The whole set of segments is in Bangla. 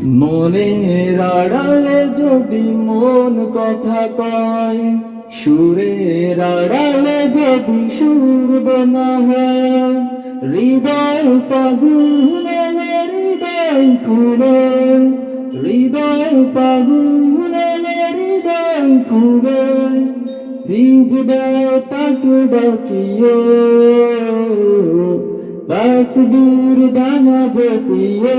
মনের আড়ালে যদি মন কথা কয়, সুরের আড়ালে যদি সুর না হয় হৃদয় পাগুনে হৃদয় খুলে হৃদয় পাগুনে হৃদয় খুলে সিজদায় তাকে ডাকিও তসবির দানা জপিও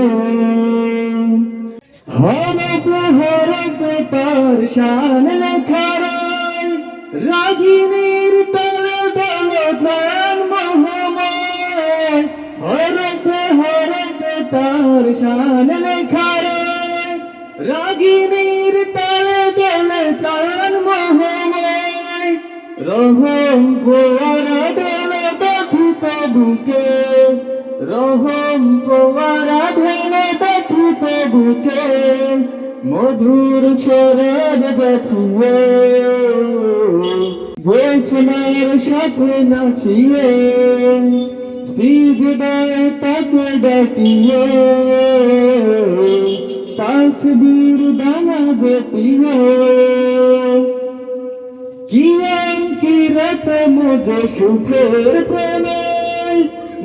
হরফ তার শান লেখারায় রাগিনীর তলে তলে প্রাণ মহাময় হরফ হরফ তার শান লেখারায় রাগিনীর তলে তলে প্রাণ মহাময় রহম গোয়ারা দলে ব্যথিত বুকে মধুর ছড়ার যাচিয়ে বৈষ্ণবের সাথে নাচিয়ে সিজদায় তাকে ডাকিয়ে। তাসবীর দানা জপিয়ে। কিয়াম কি রাত মুঝে সুখের প্রেমে,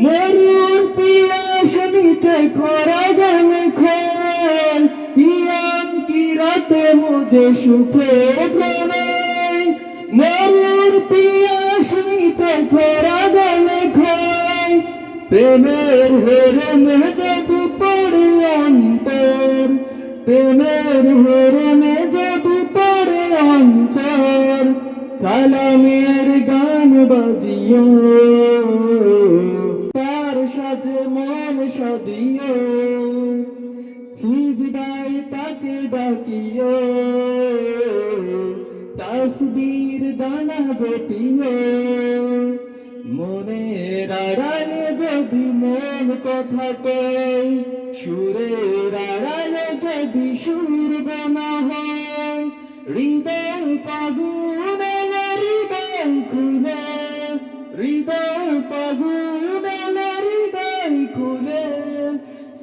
মরুর পিয়াস মিটে খরা গেল মুঝে সুখের প্রেমে মরুর পিয়াস মিটে খরা গেল খোল প্রেমের হেরমে যদি পড়ে অন্তর, প্রেমের হেরমে যদি পড়ে অন্তর। সালামের গান বাজিও। তাকে ডাকিও। তসবির দানা জপিও। মনের আড়ালে যদি মন কথা কয়, সুরের আড়ালে যদি সুর বানা হয়, হৃদয় পাগুনে